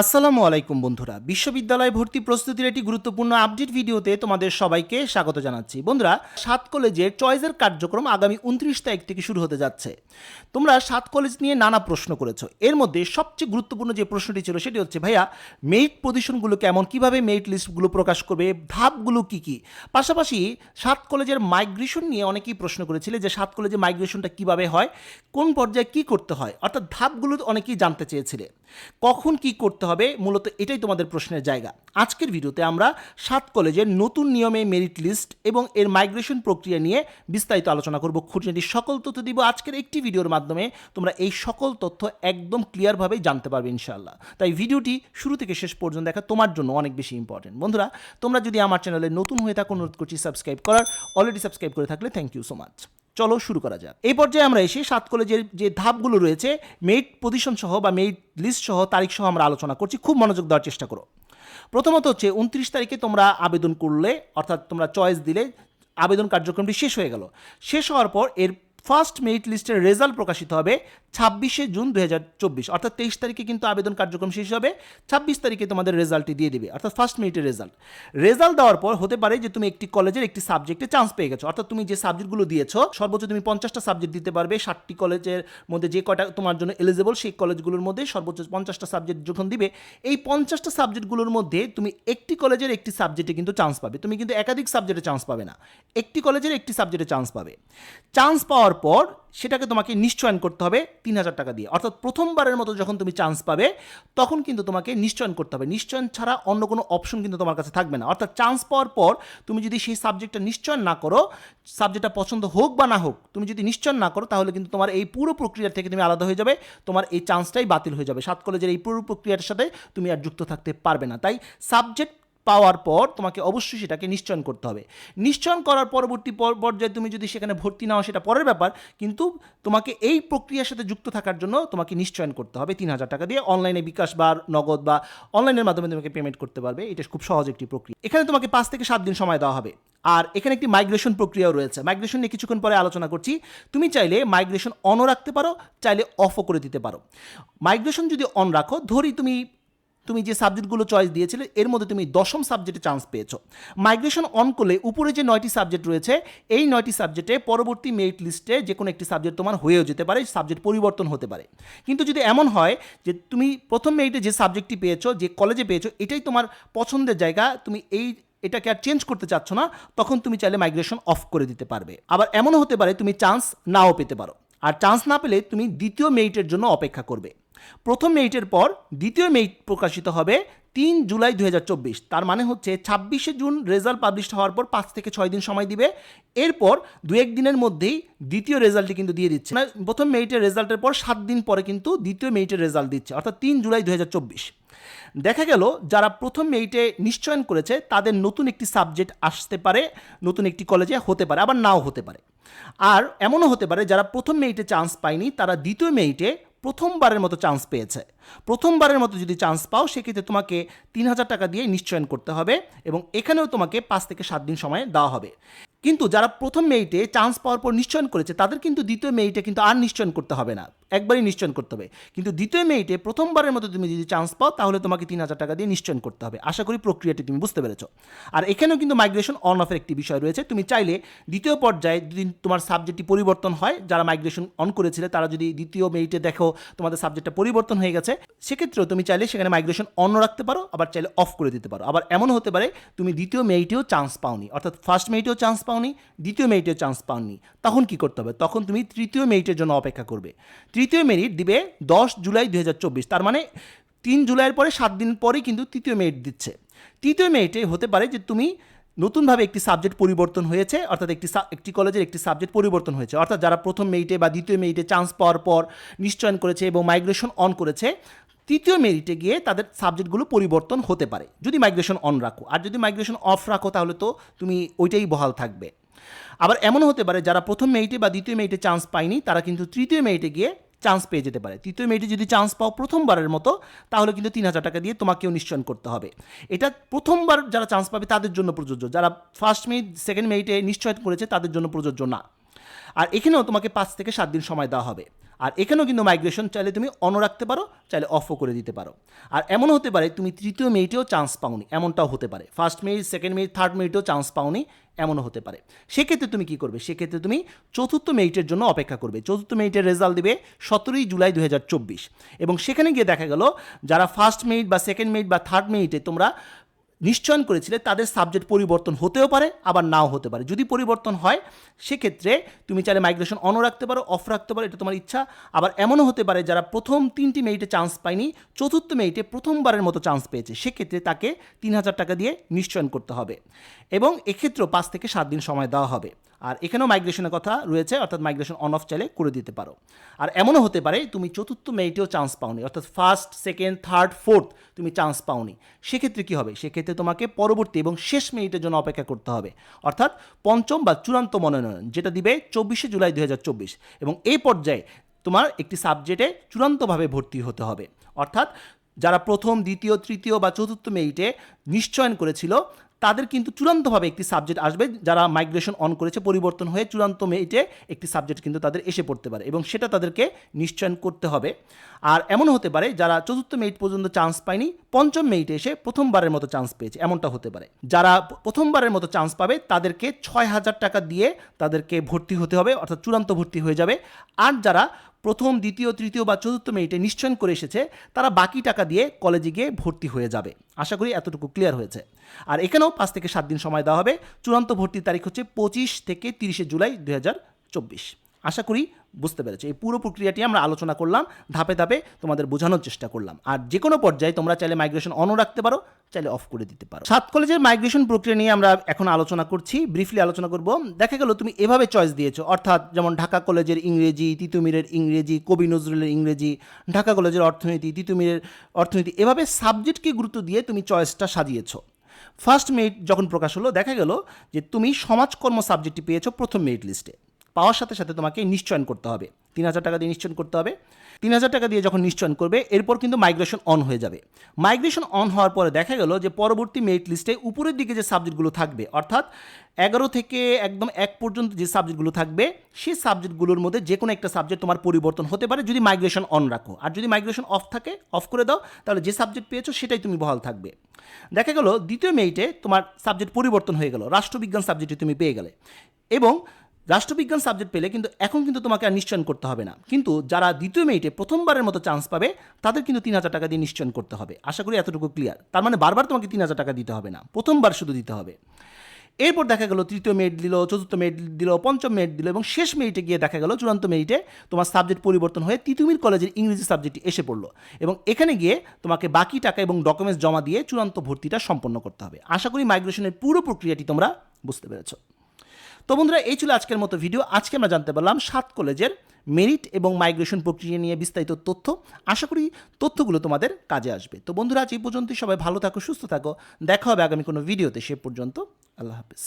আসসালামু আলাইকুম বন্ধুরা। বিশ্ববিদ্যালয় ভর্তি প্রস্তুতির একটি গুরুত্বপূর্ণ আপডেট ভিডিওতে তোমাদের সবাইকে স্বাগত জানাচ্ছি। বন্ধুরা, সাত কলেজের চয়েসের কার্যক্রম আগামী উনত্রিশ তারিখ থেকে শুরু হতে যাচ্ছে। তোমরা সাত কলেজ নিয়ে নানা প্রশ্ন করেছ। এর মধ্যে সবচেয়ে গুরুত্বপূর্ণ যে প্রশ্নটি ছিল সেটি হচ্ছে, ভাইয়া মেরিট পজিশনগুলো কেমন? কীভাবে মেরিট লিস্টগুলো প্রকাশ করবে? ধাপগুলো কি কি? পাশাপাশি সাত কলেজের মাইগ্রেশন নিয়ে অনেকেই প্রশ্ন করেছিলে যে সাত কলেজে মাইগ্রেশনটা কীভাবে হয়? কোন পর্যায়ে কি করতে হয়? অর্থাৎ ধাপগুলো অনেকেই জানতে চেয়েছিলে। কখন কি করতে হবে, মূলত এটাই তোমাদের প্রশ্নের জায়গা। আজকের ভিডিওতে আমরা সাত কলেজের নতুন নিয়মে মেরিট লিস্ট এবং এর মাইগ্রেশন প্রক্রিয়া নিয়ে বিস্তারিত আলোচনা করব। খুঁটিনাটি সকল তথ্য দিব। আজকের একটি ভিডিওর মাধ্যমে তোমরা এই সকল তথ্য একদম ক্লিয়ারভাবেই জানতে পারবে ইনশাআল্লাহ। তাই ভিডিওটি শুরু থেকে শেষ পর্যন্ত দেখা তোমার জন্য অনেক বেশি ইম্পর্টেন্ট বন্ধুরা, তোমরা যদি আমার চ্যানেলে নতুন হয়ে থাকো, অনুরোধ করছি সাবস্ক্রাইব করার। অলরেডি সাবস্ক্রাইব করে থাকলে থ্যাংক ইউ সো মাচ চলো শুরু করা যাক। এই পর্যায়ে আমরা এসে সাত কলেজের যে ধাপগুলো রয়েছে মেরিট পজিশন সহ বা মেরিট লিস্ট সহ, তারিখ সহ আমরা আলোচনা করছি। খুব মনোযোগ দেওয়ার চেষ্টা করো। প্রথমত হচ্ছে, উনত্রিশ তারিখে তোমরা আবেদন করলে, অর্থাৎ তোমরা চয়েস দিলে, আবেদন কার্যক্রমটি শেষ হয়ে গেল। শেষ হওয়ার পর এর ফার্স্ট মেরিট লিস্টের রেজাল্ট প্রকাশিত হবে ছাব্বিশে জুন দুই হাজার চব্বিশ। অর্থাৎ তেইশ তারিখে কিন্তু আবেদন কার্যক্রম শেষ হবে, ছাব্বিশ তারিখে তোমাদের রেজাল্টটি দিয়ে দেবে। অর্থাৎ ফার্স্ট মেরিটের রেজাল্ট। রেজাল্ট দেওয়ার পর হতে পারে যে তুমি একটি কলেজের একটি সাবজেক্টে চান্স পেয়ে গেছো। অর্থাৎ তুমি যে সাবজেক্টগুলো দিয়েছ, সর্বোচ্চ তুমি পঞ্চাশটা সাবজেক্ট দিতে পারবে। ষাটটি কলেজের মধ্যে যে কয়টা তোমার জন্য এলিজেবল সেই কলেজগুলোর মধ্যে সর্বোচ্চ পঞ্চাশটা সাবজেক্ট যখন দিবে, এই পঞ্চাশটা সাবজেক্টগুলোর মধ্যে তুমি একটি কলেজের একটি সাবজেক্টে কিন্তু চান্স পাবে। তুমি কিন্তু একাধিক সাবজেক্টে চান্স পাবে না। একটি কলেজের একটি সাবজেক্টে চান্স পাবে। চান্স পাওয়ার পর সেটাকে তোমাকে নিশ্চয়ন করতে হবে তিন হাজার টাকা দিয়ে। অর্থাৎ প্রথমবারের মতো যখন তুমি চান্স পাবে, তখন কিন্তু তোমাকে নিশ্চয়ন করতে হবে। নিশ্চয়ন ছাড়া অন্য কোনো অপশন কিন্তু তোমার কাছে থাকবে না। অর্থাৎ চান্স পাওয়ার পর তুমি যদি সেই সাবজেক্টটা নিশ্চয়ন না করো সাবজেক্টটা পছন্দ হোক বা না হোক, তুমি যদি নিশ্চয়ন না করো, তাহলে কিন্তু তোমার এই পুরো প্রক্রিয়া থেকে তুমি আলাদা হয়ে যাবে, তোমার এই চান্সটাই বাতিল হয়ে যাবে। সাত কলেজের এই পুরো প্রক্রিয়ার সাথে তুমি আর যুক্ত থাকতে পারবে না। তাই সাবজেক্ট পাওয়ার পর তোমাকে অবশ্যই সেটাকে নিশ্চয়ন করতে হবে। নিশ্চয়ন করার পরবর্তী পর্যায়ে তুমি যদি সেখানে ভর্তি নাও, সেটা পরের ব্যাপার, কিন্তু তোমাকে এই প্রক্রিয়ার সাথে যুক্ত থাকার জন্য তোমাকে নিশ্চয়ন করতে হবে। তিন হাজার টাকা দিয়ে অনলাইনে বিকাশ বা নগদ বা অনলাইনের মাধ্যমে তোমাকে পেমেন্ট করতে পারবে। এটা খুব সহজ একটি প্রক্রিয়া। এখানে তোমাকে পাঁচ থেকে সাত দিন সময় দেওয়া হবে। আর এখানে একটি মাইগ্রেশন প্রক্রিয়াও রয়েছে। মাইগ্রেশন নিয়ে কিছুক্ষণ পরে আলোচনা করছি। তুমি চাইলে মাইগ্রেশন অনও রাখতে পারো, চাইলে অফও করে দিতে পারো। মাইগ্রেশন যদি অন রাখো, ধরি তুমি তুমি যে সাবজেক্টগুলো চয়েস দিয়েছিলে, এর মধ্যে তুমি দশম সাবজেক্টে চান্স পেয়েছ। মাইগ্রেশন অন করলে উপরে যে নয়টি সাবজেক্ট রয়েছে, এই নয়টি সাবজেক্টে পরবর্তী মেরিট লিস্টে যে কোনো একটি সাবজেক্ট তোমার হয়েও যেতে পারে সাবজেক্ট পরিবর্তন হতে পারে। কিন্তু যদি এমন হয় যে তুমি প্রথম মেরিটে যে সাবজেক্টটি পেয়েছ, যে কলেজে পেয়েছ, এটাই তোমার পছন্দের জায়গা, তুমি এই, এটাকে আর চেঞ্জ করতে চাচ্ছ না, তখন তুমি চাইলে মাইগ্রেশন অফ করে দিতে পারবে। আবার এমনও হতে পারে, তুমি চান্স নাও পেতে পারো। আর চান্স না পেলে তুমি দ্বিতীয় মেরিটের জন্য অপেক্ষা করবে। প্রথম মেরিটের পর দ্বিতীয় মেরিট প্রকাশিত হবে তিন জুলাই দু হাজার চব্বিশ। তার মানে হচ্ছে ছাব্বিশে জুন রেজাল্ট পাবলিশ হওয়ার পর পাঁচ থেকে ছয় দিন সময় দিবে। এরপর দু এক দিনের মধ্যেই দ্বিতীয় রেজাল্টটি কিন্তু দিয়ে দিচ্ছে। মানে প্রথম মেরিটের রেজাল্টের পর সাত দিন পরে কিন্তু দ্বিতীয় মেরিটের রেজাল্ট দিচ্ছে, অর্থাৎ তিন জুলাই দু হাজার চব্বিশ। দেখা গেল, যারা প্রথম মেরিটে নিশ্চয়ন করেছে, তাদের নতুন একটি সাবজেক্ট আসতে পারে, নতুন একটি কলেজে হতে পারে, আবার নাও হতে পারে। আর এমনও হতে পারে, যারা প্রথম মেরিটে চান্স পায়নি, তারা দ্বিতীয় মেরিটে প্রথমবারের মতো চান্স পেয়েছে। প্রথমবারের মতো যদি চান্স পাও, সেক্ষেত্রে তোমাকে তিন হাজার টাকা দিয়ে নিশ্চয়ন করতে হবে এবং এখানেও তোমাকে পাঁচ থেকে সাত দিন সময় দেওয়া হবে। কিন্তু যারা প্রথম মেয়েটে চান্স পাওয়ার পর নিশ্চয়ন করেছে, তাদের কিন্তু দ্বিতীয় মেরিটে কিন্তু আর নিশ্চয়ন করতে হবে না। একবারই নিশ্চয়ন করতে হবে। কিন্তু দ্বিতীয় মেয়েটে প্রথমবারের মতো তুমি যদি চান্স পাও, তাহলে তোমাকে তিন হাজার টাকা দিয়ে নিশ্চয়ন করতে হবে। আশা করি প্রক্রিয়াটি তুমি বুঝতে পেরেছ। আর এখানেও কিন্তু মাইগ্রেশন অন অফের একটি বিষয় রয়েছে। তুমি চাইলে দ্বিতীয় পর্যায়ে যদি তোমার সাবজেক্টটি পরিবর্তন হয়, যারা মাইগ্রেশন অন করেছিলে, তারা যদি দ্বিতীয় মেয়েটে দেখো তোমাদের সাবজেক্টটা পরিবর্তন হয়ে গেছে সেক্ষেত্রেও তুমি চাইলে সেখানে মাইগ্রেশন অন রাখতে পারো, আবার চাইলে অফ করে দিতে পারো। আবার এমন হতে পারে, তুমি দ্বিতীয় মেরিটেও চান্স পাওনি। অর্থাৎ ফার্স্ট মেরিটেও চান্স পাওনি, দ্বিতীয় মেরিটেও চান্স পাওনি। তখন কি করতে হবে? তখন তুমি তৃতীয় মেরিটের জন্য অপেক্ষা করবে। তৃতীয় মেরিট দিবে দশ জুলাই দুই হাজার চব্বিশ। তার মানে তিন জুলাইয়ের পরে সাত দিন পরেই কিন্তু তৃতীয় মেরিট দিচ্ছে। তৃতীয় মেয়েটে হতে পারে যে তুমি নতুনভাবে একটি সাবজেক্ট পরিবর্তন হয়েছে, অর্থাৎ একটি একটি কলেজের একটি সাবজেক্ট পরিবর্তন হয়েছে। অর্থাৎ যারা প্রথম মেরিটে বা দ্বিতীয় মেরিটে চান্স পাওয়ার পর নিশ্চয়ন করেছে এবং মাইগ্রেশন অন করেছে, তৃতীয় মেরিটে গিয়ে তাদের সাবজেক্টগুলো পরিবর্তন হতে পারে। যদি মাইগ্রেশন অন রাখো, আর যদি মাইগ্রেশন অফ রাখো তাহলে তো তুমি ওইটাই বহাল থাকবে। আবার এমনও হতে পারে, যারা প্রথম মেরিটে বা দ্বিতীয় মেরিটে চান্স পায়নি, তারা কিন্তু তৃতীয় মেরিটে গিয়ে চান্স পেয়ে যেতে পারে। তৃতীয় মেয়েটি যদি চান্স পাও প্রথমবারের মতো, তাহলে কিন্তু তিন হাজার টাকা দিয়ে তোমাকেও নিশ্চয়ন করতে হবে। এটা প্রথমবার যারা চান্স পাবে তাদের জন্য প্রযোজ্য। যারা ফার্স্ট মেয়ে সেকেন্ড মেয়েটে নিশ্চয় করেছে তাদের জন্য প্রযোজ্য না। আর এখানেও তোমাকে পাঁচ থেকে সাত দিন সময় দেওয়া হবে। আর এখানেও কিন্তু মাইগ্রেশন চাইলে তুমি অন রাখতে পারো, চাইলে অফও করে দিতে পারো। আর এমন হতে পারে তুমি তৃতীয় মেরিটেও চান্স পাওনি, এমনটাও হতে পারে। First merit second merit third মেরিটেও chance পাওনি, এমনও হতে পারে। সেক্ষেত্রে তুমি কি করবে? সেক্ষেত্রে তুমি চতুর্থ মেরিটের জন্য অপেক্ষা করবে। চতুর্থ মেরিটের রেজাল্ট দেবে সতেরোই জুলাই দু হাজার চব্বিশ। এবং সেখানে গিয়ে দেখা গেল, যারা ফার্স্ট মেরিট বা সেকেন্ড মেরিট বা থার্ড মেরিটে তোমরা নিশ্চয়ন করেছিলে, তাদের সাবজেক্ট পরিবর্তন হতেও পারে, আবার নাও হতে পারে। যদি পরিবর্তন হয়, সেক্ষেত্রে তুমি চাইলে মাইগ্রেশন অনও রাখতে পারো অফ রাখতে পারো, এটা তোমার ইচ্ছা। আবার এমনও হতে পারে, যারা প্রথম তিনটি মেরিটে চান্স পায়নি, চতুর্থ মেরিটে প্রথমবারের মতো চান্স পেয়েছে, সেক্ষেত্রে তাকে তিন হাজার টাকা দিয়ে নিশ্চয়ন করতে হবে। এবং এক্ষেত্রেও পাঁচ থেকে সাত দিন সময় দেওয়া হবে। আর এখানেও মাইগ্রেশনের কথা রয়েছে, অর্থাৎ মাইগ্রেশন অন অফ চাইলে করে দিতে পারো। আর এমনও হতে পারে তুমি চতুর্থ মেরিটেও চান্স পাওনি, অর্থাৎ ফার্স্ট সেকেন্ড থার্ড ফোর্থ তুমি চান্স পাওনি। সেক্ষেত্রে কী হবে? সেক্ষেত্রে তোমাকে পরবর্তী এবং শেষ মেরিটের জন্য অপেক্ষা করতে হবে, অর্থাৎ পঞ্চম বা চূড়ান্ত মনোনয়ন, যেটা দিবে চব্বিশে জুলাই দু হাজার চব্বিশ। এবং এই পর্যায়ে তোমার একটি সাবজেক্টে চূড়ান্তভাবে ভর্তি হতে হবে। অর্থাৎ যারা প্রথম, দ্বিতীয়, তৃতীয় বা চতুর্থ মেরিটে নিশ্চয়ন করেছিল তাদের কিন্তু চূড়ান্তভাবে একটি সাবজেক্ট আসবে, যারা মাইগ্রেশন অন করেছে, পরিবর্তন হয়ে চূড়ান্ত মেয়েটে একটি সাবজেক্ট কিন্তু তাদের এসে পড়তে পারে এবং সেটা তাদেরকে নিশ্চয়ন করতে হবে। আর এমন হতে পারে, যারা চতুর্থ মেরিট পর্যন্ত চান্স পায়নি, পঞ্চম মেরিটে এসে প্রথমবারের মতো চান্স পেয়েছে, এমনটা হতে পারে। যারা প্রথমবারের মতো চান্স পাবে, তাদেরকে ছয় হাজার টাকা দিয়ে তাদেরকে ভর্তি হতে হবে, অর্থাৎ চূড়ান্ত ভর্তি হয়ে যাবে। আর যারা প্রথম, দ্বিতীয়, তৃতীয় বা চতুর্থ মেরিটে নিশ্চয়ন করে এসেছে, তারা বাকি টাকা দিয়ে কলেজে গিয়ে ভর্তি হয়ে যাবে। আশা করি এতটুকু ক্লিয়ার হয়েছে। আর এখানেও পাঁচ থেকে সাত দিন সময় দেওয়া হবে। চূড়ান্ত ভর্তির তারিখ হচ্ছে পঁচিশ থেকে তিরিশে জুলাই দু চব্বিশ। আশা করি বুঝতে পেরেছি। এই পুরো প্রক্রিয়াটি আমরা আলোচনা করলাম, ধাপে ধাপে তোমাদের বোঝানোর চেষ্টা করলাম। আর যে কোনো পর্যায়ে তোমরা চাইলে মাইগ্রেশন অনও রাখতে পারো, চাইলে অফ করে দিতে পারো। সাত কলেজের মাইগ্রেশন প্রক্রিয়া নিয়ে আমরা এখন আলোচনা করছি ব্রিফলি আলোচনা করব। দেখা গেল তুমি এভাবে চয়েস দিয়েছ, অর্থাৎ যেমন ঢাকা কলেজের ইংরেজি তিতুমিরের ইংরেজি, কবি নজরুলের ইংরেজি, ঢাকা কলেজের অর্থনীতি তিতুমিরের অর্থনীতি, এভাবে সাবজেক্টকে গুরুত্ব দিয়ে তুমি চয়েসটা সাজিয়েছো। ফার্স্ট মেরিট যখন প্রকাশ হলো, দেখা গেল যে তুমি সমাজকর্ম সাবজেক্টটি পেয়েছ প্রথম মেরিট লিস্টে পাওয়ার সাথে সাথে তোমাকে নিশ্চয়ন করতে হবে। তিন হাজার টাকা দিয়ে নিশ্চয়ন করতে হবে। তিন হাজার টাকা দিয়ে যখন নিশ্চয়ন করবে, এরপর কিন্তু মাইগ্রেশন অন হয়ে যাবে। মাইগ্রেশন অন হওয়ার পরে দেখা গেল যে পরবর্তী মেরিট লিস্টে উপরের দিকে যে সাবজেক্টগুলো থাকবে, অর্থাৎ এগারো থেকে একদম এক পর্যন্ত যে সাবজেক্টগুলো থাকবে, সেই সাবজেক্টগুলোর মধ্যে যে কোনো একটা সাবজেক্ট তোমার পরিবর্তন হতে পারে যদি মাইগ্রেশন অন রাখো। আর যদি মাইগ্রেশন অফ থাকে অফ করে দাও, তাহলে যে সাবজেক্ট পেয়েছ সেটাই তুমি বহাল থাকবে। দেখা গেল দ্বিতীয় মেরিটে তোমার সাবজেক্ট পরিবর্তন হয়ে গেল, রাষ্ট্রবিজ্ঞান সাবজেক্টে তুমি পেয়ে গেলে। এবং রাষ্ট্রবিজ্ঞান সাবজেক্ট পেলে কিন্তু এখন কিন্তু তোমাকে আর নিশ্চয়ন করতে হবে না। কিন্তু যারা দ্বিতীয় মেয়েটে প্রথমবারের মতো চান্স পাবে, তাদের কিন্তু তিন হাজার টাকা দিয়ে নিশ্চয়ন করতে হবে। আশা করি এতটুকু ক্লিয়ার তার মানে বারবার তোমাকে তিন হাজার টাকা দিতে হবে না। প্রথমবার শুধু দিতে হবে। এরপর দেখা গেল তৃতীয় মেরিট দিল, চতুর্থ মেরিট দিল, পঞ্চম মেরিট দিল এবং শেষ মেরিটে গিয়ে দেখা গেল চূড়ান্ত মেরিটে তোমার সাবজেক্ট পরিবর্তন হয়ে তিতুমির কলেজের ইংরেজি সাবজেক্টটি এসে পড়ল এবং এখানে গিয়ে তোমাকে বাকি টাকা এবং ডকুমেন্টস জমা দিয়ে চূড়ান্ত ভর্তিটা সম্পন্ন করতে হবে। আশা করি মাইগ্রেশনের পুরো প্রক্রিয়াটি তোমরা বুঝতে পেরেছ। তো বন্ধুরা, এই ছিল আজকের মতো ভিডিও আজকে আমরা জানতে পারলাম সাত কলেজের মেরিট এবং মাইগ্রেশন প্রক্রিয়া নিয়ে বিস্তারিত তথ্য। আশা করি তথ্যগুলো তোমাদের কাজে আসবে। তো বন্ধুরা, আজ এই পর্যন্তই। সবাই ভালো থাকো, সুস্থ থাকো। দেখা হবে আগামী কোনো ভিডিওতে সে পর্যন্ত আল্লাহ হাফিজ।